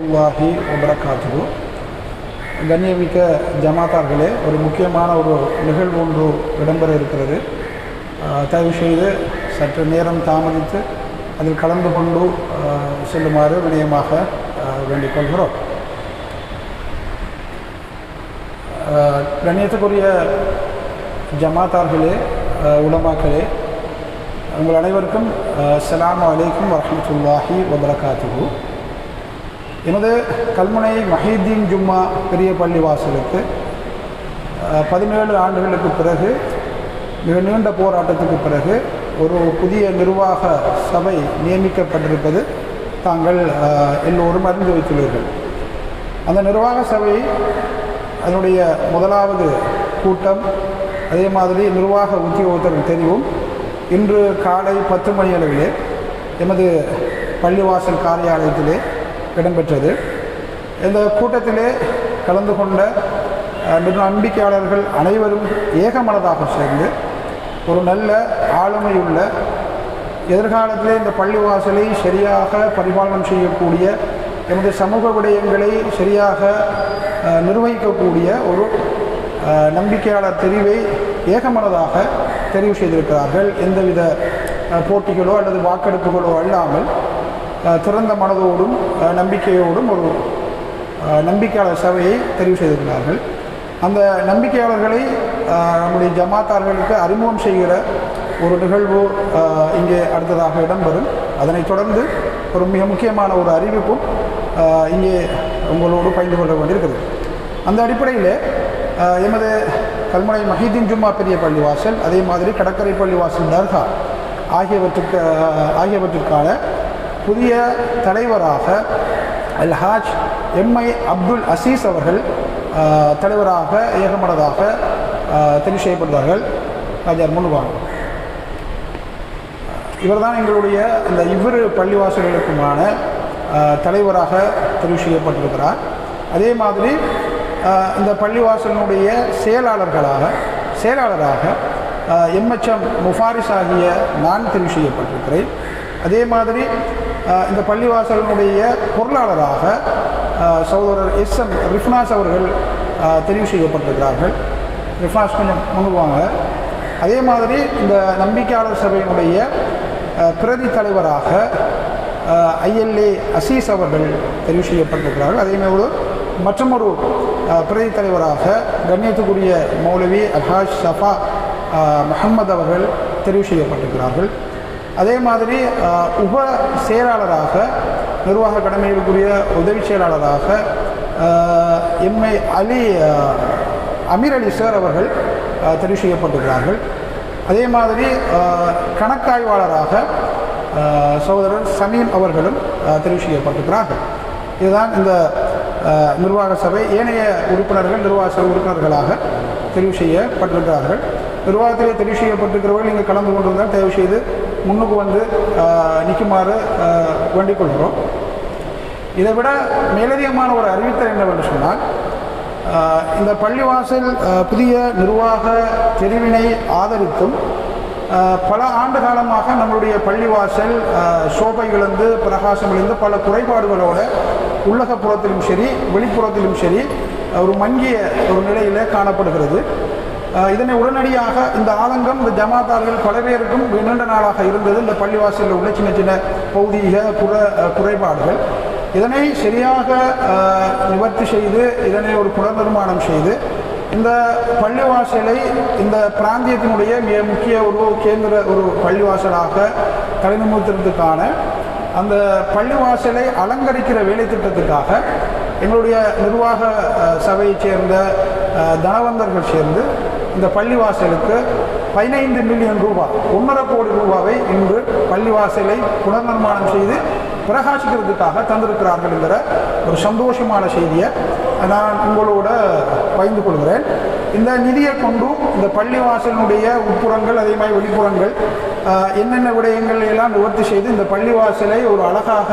அல்லாஹி வபரகாத்துகு கண்ணியமிக்க ஜமாத்தார்களே ஒரு முக்கியமான ஒரு நிகழ்வு ஒன்று இடம்பெற இருக்கிறது. தயவு செய்து சற்று நேரம் தாமதித்து அதில் கலந்து கொண்டு செல்லுமாறு வினயமாக வேண்டிக்கொள்கிறோம். வேண்டிக் கொள்கிறோம் ஆஹ் கண்ணியத்துக்குரிய ஜமாத்தார்களே உலமாக்களே உங்கள் அனைவருக்கும் அஸ்லாம் அலைக்கும் வரமத்துல்லாஹி வபரகாத்துகு எமது கல்முனை மஹீதீன் ஜும்மா பெரிய பள்ளி வாசலுக்கு பதினேழு ஆண்டுகளுக்கு பிறகு மிக நீண்ட போராட்டத்துக்கு பிறகு ஒரு புதிய நிர்வாக சபை நியமிக்கப்பட்டிருப்பது தாங்கள் எல்லோரும் அறிந்து வைத்துள்ளீர்கள். அந்த நிர்வாக சபை அதனுடைய முதலாவது கூட்டம் அதே மாதிரி நிர்வாக உத்தியோகத்தர் தெரிவும் இன்று காலை பத்து மணி அளவிலே எமது பள்ளிவாசல் காரியாலயத்திலே இடம்பெற்றது. இந்த கூட்டத்திலே கலந்து கொண்ட மிக நம்பிக்கையாளர்கள் அனைவரும் ஏகமனதாக சேர்ந்து ஒரு நல்ல ஆளுமையுள்ள எதிர்காலத்திலே இந்த பள்ளிவாசலை சரியாக பரிபாலனம் செய்யக்கூடிய எமது சமூக விடயங்களை சரியாக நிர்வகிக்கக்கூடிய ஒரு நம்பிக்கையாளர் தெரிவை ஏகமனதாக தெரிவு செய்திருக்கிறார்கள். எந்தவித போட்டிகளோ அல்லது வாக்கெடுப்புகளோ அல்லாமல் திறந்த மனதோடும் நம்பிக்கையோடும் ஒரு நம்பிக்கையாளர் சபையை தெரிவு செய்திருக்கிறார்கள். அந்த நம்பிக்கையாளர்களை நம்முடைய ஜமாத்தார்களுக்கு அறிமுகம் செய்கிற ஒரு நிகழ்வு இங்கே அடுத்ததாக இடம்பெறும். அதனைத் தொடர்ந்து ஒரு மிக முக்கியமான ஒரு அறிவிப்பும் இங்கே உங்களோடு பகிர்ந்து கொள்ள வேண்டியிருக்கிறது. அந்த அடிப்படையில் எமது கல்முனை மஹீதீன் ஜும்மா பெரிய பள்ளிவாசல் அதே மாதிரி கடற்கரை பள்ளிவாசல் தர்கா ஆகியவற்றுக்கு ஆகியவற்றிற்கான புதிய தலைவராக அல்ஹாஜ் எம்ஐ அப்துல் அசீஸ் அவர்கள் தலைவராக ஏகமனதாக தெரிவு செய்யப்படுவார்கள். ராஜார் முன்னுவாங்க இவர்தான் எங்களுடைய இந்த இவ்விரு பள்ளிவாசல்களுக்குமான தலைவராக தெரிவு செய்யப்பட்டிருக்கிறார். அதே மாதிரி இந்த பள்ளிவாசலினுடைய செயலாளர்களாக செயலாளராக எம்எச்எம் முஃபாரிஸ் ஆகிய நான் தெரிவு செய்யப்பட்டிருக்கிறேன். அதே மாதிரி இந்த பள்ளிவாசலினுடைய பொருளாளராக சகோதரர் எஸ் எம் ரிஃப்னாஸ் அவர்கள் தெரிவு செய்யப்பட்டிருக்கிறார்கள். ரிஃப்னாஸ் கொஞ்சம் முன்னுவாங்க அதே மாதிரி இந்த நம்பிக்கையாளர் சபையினுடைய பிரதி தலைவராக ஐஎல்ஏ அசீஸ் அவர்கள் தெரிவு செய்யப்பட்டிருக்கிறார்கள். அதேமாதிரி மாதிரி மற்றொரு பிரதி தலைவராக கண்ணியத்துக்குரிய மௌலவி அல்ஹாஜ் சஃபா அஹ், அவர்கள் தெரிவு செய்யப்பட்டிருக்கிறார்கள். அதே மாதிரி உப செயலாளராக நிர்வாக கடமைகளுக்குரிய உதவி செயலாளராக M I Ali Ameer Ali sir அவர்கள் தெரிவு செய்யப்பட்டிருக்கிறார்கள். அதே மாதிரி கணக்காய்வாளராக சகோதரர் சமீம் அவர்களும் தெரிவு செய்யப்பட்டிருக்கிறார்கள். இதுதான் இந்த நிர்வாக சபை ஏனைய உறுப்பினர்கள் நிர்வாக சபை உறுப்பினர்களாக தெரிவு செய்யப்பட்டிருக்கிறார்கள். நிர்வாகத்திலே தெரிவு செய்யப்பட்டிருக்கிறவர்கள் நீங்கள் கலந்து கொண்டிருந்தால் தயவு செய்து முன்னுக்கு வந்து நிற்குமாறு வேண்டிக் கொள்கிறோம் இதை விட மேலதிகமான ஒரு அறிவித்தல் என்னவென்று சொன்னால் இந்த பள்ளிவாசல் புதிய நிர்வாக தெரிவினை ஆதரித்தும் பல ஆண்டு காலமாக நம்மளுடைய பள்ளிவாசல் ஆஹ், சோபை பல குறைபாடுகளோட உள்ளகப்புறத்திலும் சரி வெளிப்புறத்திலும் சரி ஒரு மங்கிய ஒரு நிலையில் காணப்படுகிறது. இதனை உடனடியாக இந்த ஆதங்கம் இந்த ஜமாத்தார்கள் பல பேருக்கும் நீண்ட நாளாக இருந்தது. இந்த பள்ளிவாசலில் உள்ள சின்ன சின்ன பௌதீக புற குறைபாடுகள். இதனை சரியாக நிவர்த்தி செய்து இதனை ஒரு புனர்நிர்மாணம் செய்து இந்த பள்ளிவாசலை இந்த பிராந்தியத்தினுடைய மிக முக்கிய ஒரு கேந்திர ஒரு பள்ளிவாசலாக தலைநிமித்திறதுக்கான அந்த பள்ளிவாசலை அலங்கரிக்கிற வேலை திட்டத்துக்காக எங்களுடைய நிர்வாக சபையைச் சேர்ந்த தனவந்தர்கள் சேர்ந்து இந்த பள்ளிவாசலுக்கு பதினைந்து மில்லியன் ரூபாய் ஒன்றரை கோடி ரூபாவை இன்று பள்ளிவாசலை புனர்நிர்மாணம் செய்து பிரகாசிக்கிறதுக்காக தந்திருக்கிறார்கள் என்கிற ஒரு சந்தோஷமான செய்தியை நான் உங்களோட பகிர்ந்து கொள்கிறேன். இந்த நிதியை கொண்டும் இந்த பள்ளிவாசலினுடைய உட்புறங்கள் அதே மாதிரி வெளிப்புறங்கள் என்னென்ன விடயங்கள் எல்லாம் நிவர்த்தி செய்து இந்த பள்ளிவாசலை ஒரு அழகாக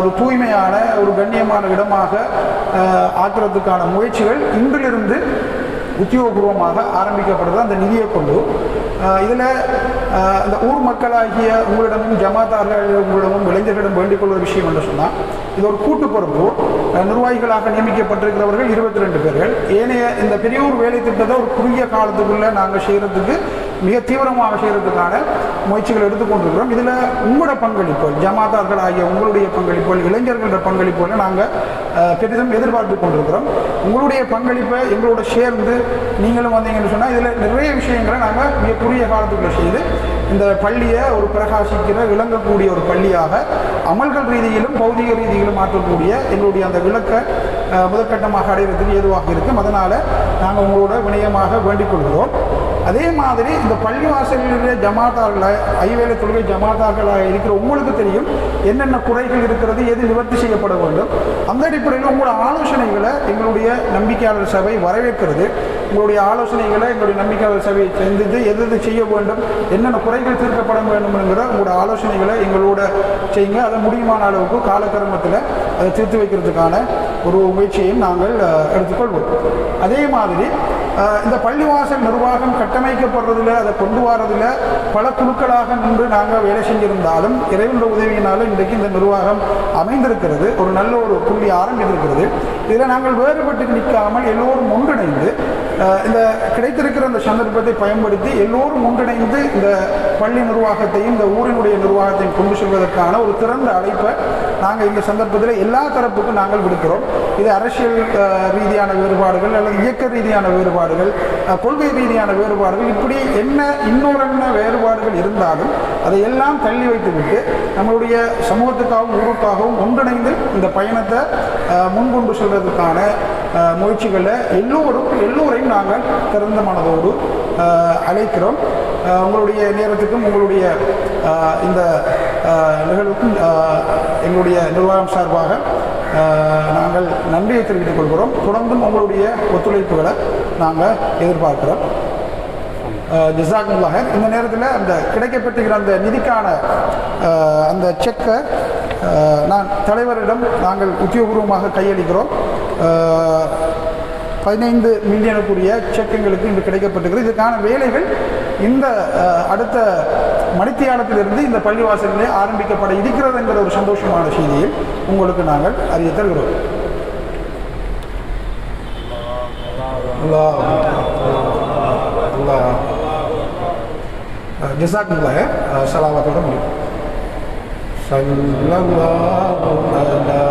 ஒரு தூய்மையான ஒரு கண்ணியமான இடமாக ஆக்குறதுக்கான முயற்சிகள் இன்றிலிருந்து உத்தியோகபூர்வமாக ஆரம்பிக்கப்படுது அந்த நிதியை கொண்டு. இதில் இந்த ஊர் மக்களாகிய உங்களிடமும் ஜமாத்தார்கள் உங்களிடமும் இளைஞர்களிடம் வேண்டிக் கொள்வது விஷயம் என்று சொன்னால் இது ஒரு கூட்டு பொறுப்பு. நிர்வாகிகளாக நியமிக்கப்பட்டிருக்கிறவர்கள் இருபத்தி ரெண்டு பேர்கள். ஏனைய இந்த பெரியோர் வேலை திட்டத்தை ஒரு குறுகிய காலத்துக்குள்ளே நாங்கள் செய்கிறதுக்கு மிக தீவிரமாக செய்கிறதுக்கான முயற்சிகள் எடுத்துக்கொண்டிருக்கிறோம். இதில் உங்களோட பங்களிப்பு ஜமாத்தார்கள் ஆகிய உங்களுடைய பங்களிப்புகள் இளைஞர்களோட பங்களிப்புகளை நாங்கள் பெரிதும் எதிர்பார்த்து கொண்டிருக்கிறோம். உங்களுடைய பங்களிப்பை எங்களோட சேர்ந்து நீங்களும் வந்தீங்கன்னு சொன்னால் இதில் நிறைய விஷயங்களை நாங்கள் மிக குறுகிய காலத்துக்குள்ள செய்து இந்த பள்ளியை ஒரு பிரகாசிக்கிற விளங்கக்கூடிய ஒரு பள்ளியாக அமல்கள் ரீதியிலும் பௌதிக ரீதியிலும் மாற்றக்கூடிய எங்களுடைய அந்த விளக்கை முதற்கட்டமாக அடைகிறதுக்கு ஏதுவாக இருக்கும். அதனால் நாங்கள் உங்களோட வினயமாக வேண்டிக் கொள்கிறோம். அதே மாதிரி இந்த பள்ளிவாசல்களிலே ஜமாத்தார்களாக ஐவேலை தொழுகை ஜமாத்தார்களாக இருக்கிற உங்களுக்கு தெரியும் என்னென்ன குறைகள் இருக்கிறது எது நிவர்த்தி செய்யப்பட வேண்டும். அந்த அடிப்படையில் உங்களோட ஆலோசனைகளை எங்களுடைய நம்பிக்கையாளர் சபை வரவேற்கிறது. உங்களுடைய ஆலோசனைகளை எங்களுடைய நம்பிக்கையாளர் சபை சிந்தித்து எது எது செய்ய வேண்டும் என்னென்ன குறைகள் தீர்க்கப்பட வேண்டும் என்கிற உங்களோட ஆலோசனைகளை எங்களோட செய்யுங்க. அதை முடியுமான அளவுக்கு காலக்கிரமத்தில் அதை தீர்த்து வைக்கிறதுக்கான ஒரு முயற்சியையும் நாங்கள் எடுத்துக்கொள்வோம். அதே மாதிரி இந்த பள்ளிவாசல் நிர்வாகம் கட்டமைக்கப்படுறதில் அதை கொண்டு வரதில் பல குழுக்களாக நின்று நாங்கள் வேலை செஞ்சிருந்தாலும் இறைவனுடைய உதவியினாலும் இன்றைக்கு இந்த நிர்வாகம் அமைந்திருக்கிறது. ஒரு நல்ல ஒரு புள்ளி ஆரம்பித்திருக்கிறது. இதில் நாங்கள் வேறுபட்டு நிற்காமல் எல்லோரும் ஒன்றிணைந்து இந்த கிடைத்திருக்கிற இந்த சந்தர்ப்பத்தை பயன்படுத்தி எல்லோரும் ஒன்றிணைந்து இந்த பள்ளி நிர்வாகத்தையும் இந்த ஊரினுடைய நிர்வாகத்தையும் கொண்டு செல்வதற்கான ஒரு திறந்த அழைப்பை நாங்கள் இந்த சந்தர்ப்பத்தில் எல்லா தரப்புக்கும் நாங்கள் விடுக்கிறோம். இது அரசியல் ரீதியான வேறுபாடுகள் அல்லது இயக்க ரீதியான வேறுபாடுகள் கொள்கை ரீதியான வேறுபாடுகள் இப்படி என்ன இன்னொரு என்ன வேறுபாடுகள் இருந்தாலும் அதை எல்லாம் தள்ளி வைத்துவிட்டு நம்மளுடைய சமூகத்துக்காகவும் ஊருக்காகவும் ஒன்றிணைந்து இந்த பயணத்தை முன்கொண்டு செல்வதற்கான முயற்சிகளை எல்லோரும் எல்லோரையும் நாங்கள் திறந்த மனதோடு அழைக்கிறோம். உங்களுடைய நேரத்துக்கும் உங்களுடைய இந்த நிகழ்வுக்கும் எங்களுடைய நிர்வாகம் சார்பாக நாங்கள் நன்றியை தெரிவித்துக் கொள்கிறோம். தொடர்ந்தும் உங்களுடைய ஒத்துழைப்புகளை நாங்கள் எதிர்பார்க்கிறோம். ஜிசாக்குல்லாக இந்த நேரத்தில் அந்த கிடைக்கப்பட்டிருக்கிற அந்த நிதிக்கான அந்த செக்கை நான் தலைவரிடம் நாங்கள் உத்தியோகபூர்வமாக கையளிக்கிறோம். பதினைந்து மில்லியனுக்குரிய செக் எங்களுக்கு இன்று கிடைக்கப்பட்டிருக்கிறது இதுக்கான வேலைகள் இந்த அடுத்த மணித்தியானத்திலிருந்து இந்த பள்ளிவாசலிலே ஆரம்பிக்கப்பட இருக்கிறது என்கிற ஒரு சந்தோஷமான செய்தியை உங்களுக்கு நாங்கள் அறிய தருகிறோம். அல்லாஹ் அல்லாஹ். ஜசாக்குல்லாஹ் சலாவத்தோட முடியும். சல்லல்லாஹு அலா